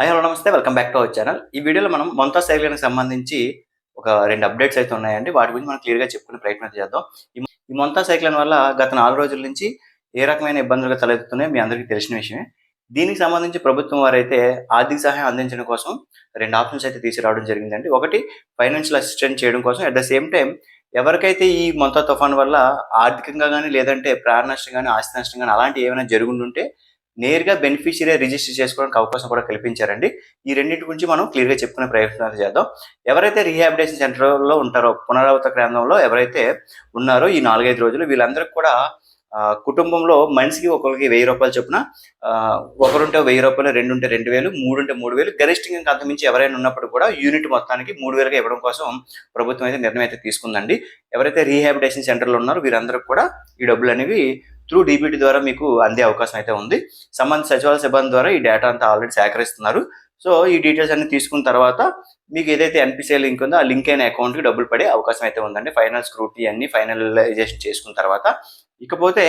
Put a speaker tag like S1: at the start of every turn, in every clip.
S1: Hello namaste. Welcome back to our channel ఈ వీడియోలో మనం మొంతా సైకిల్కి సంబంధించి ఒక రెండు అప్డేట్స్ అయితే ఉన్నాయండి. వాటి గురించి మనం క్లియర్గా చెప్పుకునే ప్రయత్నం చేద్దాం. ఈ ఈ మొంతా సైక్లన్ వల్ల గత నాలుగు రోజుల నుంచి ఏ రకమైన ఇబ్బందులు తలెత్తుతున్నాయో మీ అందరికీ తెలిసిన విషయమే. దీనికి సంబంధించి ప్రభుత్వం వారైతే ఆర్థిక సహాయం అందించడం కోసం రెండు ఆప్షన్స్ అయితే తీసుకురావడం జరిగిందండి. ఒకటి ఫైనాన్షియల్ అసిస్టెంట్ చేయడం కోసం. అట్ ద సేమ్ టైం ఎవరికైతే ఈ మొంతా తుఫాన్ వల్ల ఆర్థికంగా కానీ లేదంటే ప్రాణ నష్టం కానీ ఆస్తి నష్టం కానీ అలాంటివి ఏమైనా జరుగుతుంటే నేరుగా బెనిఫిషియరీ రిజిస్టర్ చేసుకోవడానికి అవకాశం కూడా కల్పించారండి. ఈ రెండింటి గురించి మనం క్లియర్గా చెప్పుకునే ప్రయత్నాలు చేద్దాం. ఎవరైతే రీహాబిటేషన్ సెంటర్లో ఉంటారో పునరావృత కేంద్రంలో ఎవరైతే ఉన్నారో ఈ నాలుగైదు రోజులు వీళ్ళందరికీ కూడా కుటుంబంలో మనిషికి ఒకరికి వెయ్యి రూపాయలు చొప్పున ఒకరుంటే వెయ్యి రూపాయలు రెండు ఉంటే రెండు వేలు మూడు ఉంటే మూడు వేలు గరిష్టంగా అంతమించి ఎవరైనా ఉన్నప్పుడు కూడా యూనిట్ మొత్తానికి మూడు వేలుగా ఇవ్వడం కోసం ప్రభుత్వం అయితే నిర్ణయం అయితే తీసుకుందండి. ఎవరైతే రీహాబిటేషన్ సెంటర్లో ఉన్నారో వీరందరూ కూడా ఈ డబ్బులు అనేవి త్రూ డీబీటీ ద్వారా మీకు అందే అవకాశం అయితే ఉంది. సంబంధిత సచివాలయ సిబ్బంది ద్వారా ఈ డేటా అంతా ఆల్రెడీ సేకరిస్తున్నారు. సో ఈ డీటెయిల్స్ అన్ని తీసుకున్న తర్వాత మీకు ఏదైతే ఎన్పిసిఐ లింక్ ఉందో ఆ లింక్ అయిన అకౌంట్కి డబ్బులు పడే అవకాశం అయితే ఉందండి. ఫైనల్ స్క్రూటీ అన్ని ఫైనలైజేషన్ చేసుకున్న తర్వాత. ఇకపోతే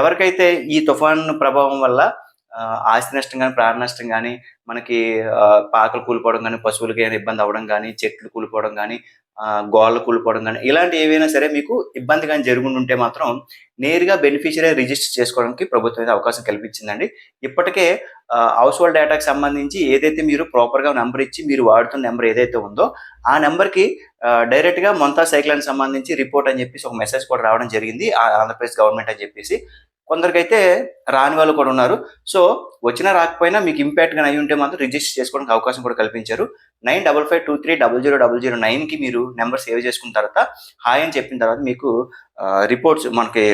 S1: ఎవరికైతే ఈ తుఫాన్ ప్రభావం వల్ల ఆస్తి నష్టం కానీ ప్రాణ నష్టం కానీ మనకి పాకలు కూలిపోవడం కానీ పశువులకి ఏమైనా ఇబ్బంది అవ్వడం కానీ చెట్లు కూలిపోవడం కానీ గోళ్ళు కూలిపోవడం కానీ ఇలాంటి ఏవైనా సరే మీకు ఇబ్బంది కానీ జరుగుంటుంటే మాత్రం నేరుగా బెనిఫిషియరీ రిజిస్టర్ చేసుకోవడానికి ప్రభుత్వం అయితే అవకాశం కల్పించిందండి. ఇప్పటికే హౌస్ హోల్డ్ డేటాకి సంబంధించి ఏదైతే మీరు ప్రాపర్గా నెంబర్ ఇచ్చి మీరు వాడుతున్న నెంబర్ ఏదైతే ఉందో ఆ నెంబర్కి డైరెక్ట్గా మొంతా సైక్లాన్ సంబంధించి రిపోర్ట్ అని చెప్పేసి ఒక మెసేజ్ కూడా రావడం జరిగింది. ఆంధ్రప్రదేశ్ గవర్నమెంట్ అని చెప్పేసి. కొందరికైతే రాని వాళ్ళు కూడా ఉన్నారు. సో వచ్చినా రాకపోయినా మీకు ఇంపాక్ట్ కానీ అయి ఉంటే మాత్రం రిజిస్టర్ చేసుకోవడానికి అవకాశం కూడా కల్పించారు. Nine double five two three double zero double zero నైన్కి మీరు నెంబర్ సేవ్ చేసుకున్న తర్వాత హాయ్ అని చెప్పిన తర్వాత మీకు రిపోర్ట్స్ మనకి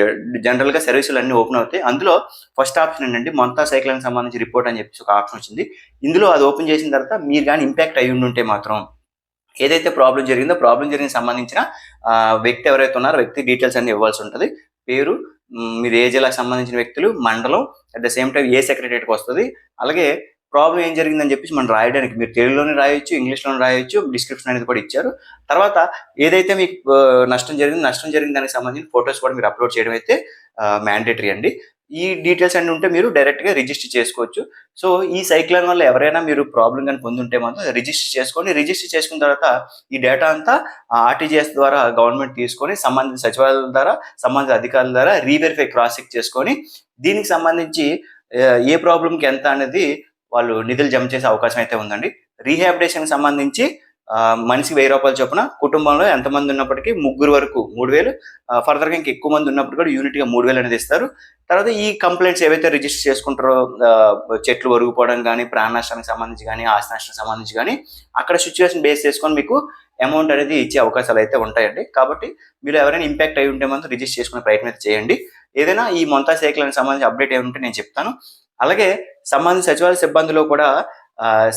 S1: జనరల్గా సర్వీసులు అన్నీ ఓపెన్ అవుతాయి. అందులో ఫస్ట్ ఆప్షన్ ఏంటంటే మొంతా సైకిల్కి సంబంధించి రిపోర్ట్ అని చెప్పేసి ఒక ఆప్షన్ వచ్చింది. ఇందులో అది ఓపెన్ చేసిన తర్వాత మీరు కానీ ఇంపాక్ట్ అయి ఉంటే మాత్రం ఏదైతే ప్రాబ్లం జరిగిందో ప్రాబ్లం జరిగిన సంబంధించిన వ్యక్తి ఎవరైతే ఉన్నారో వ్యక్తి డీటెయిల్స్ అన్ని ఇవ్వాల్సి ఉంటుంది. పేరు మీరు ఏ జిల్లాకు సంబంధించిన వ్యక్తులు మండలం అట్ ద సేమ్ టైం ఏ సెక్రటరీకి వస్తుంది అలాగే ప్రాబ్లం ఏం జరిగిందని చెప్పేసి మనం రాయడానికి మీరు తెలుగులోనే రాయొచ్చు ఇంగ్లీష్లోనే రాయొచ్చు డిస్క్రిప్షన్ అనేది కూడా ఇచ్చారు. తర్వాత ఏదైతే మీకు నష్టం జరిగింది నష్టం జరిగిన దానికి సంబంధించిన ఫొటోస్ కూడా మీరు అప్లోడ్ చేయడం అయితే మ్యాండేటరీ అండి. ఈ డీటెయిల్స్ అన్ని ఉంటే మీరు డైరెక్ట్గా రిజిస్టర్ చేసుకోవచ్చు. సో ఈ సైక్లాన్ వల్ల ఎవరైనా మీరు ప్రాబ్లం కానీ పొందుంటే మాత్రం రిజిస్టర్ చేసుకొని రిజిస్టర్ చేసుకున్న తర్వాత ఈ డేటా అంతా ఆర్టీజీఎస్ ద్వారా గవర్నమెంట్ తీసుకొని సంబంధిత సచివాలయాల ద్వారా సంబంధిత అధికారుల ద్వారా రీవెరిఫై క్రాస్ చెక్ చేసుకొని దీనికి సంబంధించి ఏ ప్రాబ్లంకి ఎంత అనేది వాళ్ళు నిధులు జమ చేసే అవకాశం అయితే ఉందండి. రీహాబిటేషన్ సంబంధించి మనిషికి వెయ్యి రూపాయలు చొప్పున కుటుంబంలో ఎంతమంది ఉన్నప్పటికీ ముగ్గురు వరకు మూడు వేలు. ఫర్దర్గా ఇంకా ఎక్కువ మంది ఉన్నప్పుడు కూడా యూనిట్గా మూడు వేలు అనేది ఇస్తారు. తర్వాత ఈ కంప్లైంట్స్ ఏవైతే రిజిస్టర్ చేసుకుంటారో చెట్లు ఒరుగుపోవడం కానీ ప్రాణ నష్టానికి సంబంధించి కానీ ఆస్తి నష్టానికి సంబంధించి కానీ అక్కడ సిచ్యువేషన్ బేస్ చేసుకొని మీకు అమౌంట్ అనేది ఇచ్చే అవకాశాలు అయితే ఉంటాయండి. కాబట్టి మీరు ఎవరైనా ఇంపాక్ట్ అయి ఉంటే మాత్రం రిజిస్టర్ చేసుకునే ప్రయత్నం అయితే చేయండి. ఏదైనా ఈ మొంతా సైకిల్ సంబంధించి అప్డేట్ ఏమి ఉంటే నేను చెప్తాను. అలాగే సంబంధిత సచివాలయ సిబ్బందిలో కూడా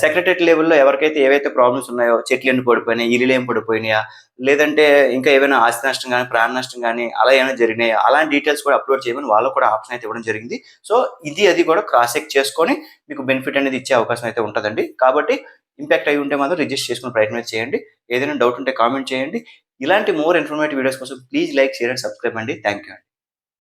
S1: సెక్రటరీ లెవెల్లో ఎవరికైతే ఏవైతే ప్రాబ్లమ్స్ ఉన్నాయో చెట్లు ఎండి పడిపోయినాయి ఇల్లు ఏం పడిపోయినాయా లేదంటే ఇంకా ఏమైనా ఆస్తి నష్టం కానీ ప్రాణ నష్టం కానీ అలా ఏమైనా జరిగినాయా అలాంటి డీటెయిల్స్ కూడా అప్లోడ్ చేయమని వాళ్ళకు కూడా ఆప్షన్ అయితే ఇవ్వడం జరిగింది. సో ఇది అది కూడా క్రాస్ చెక్ చేసుకొని మీకు బెనిఫిట్ అనేది ఇచ్చే అవకాశం అయితే ఉంటుందండి. కాబట్టి ఇంపాక్ట్ అయి ఉంటే మాత్రం రిజిస్టర్ చేసుకునే ప్రయత్నం చేయండి. ఏదైనా డౌట్ ఉంటే కామెంట్ చేయండి. ఇలాంటి మోర్ ఇన్ఫర్మేటివ్ వీడియోస్ కోసం please like share and subscribe అండి. Thank you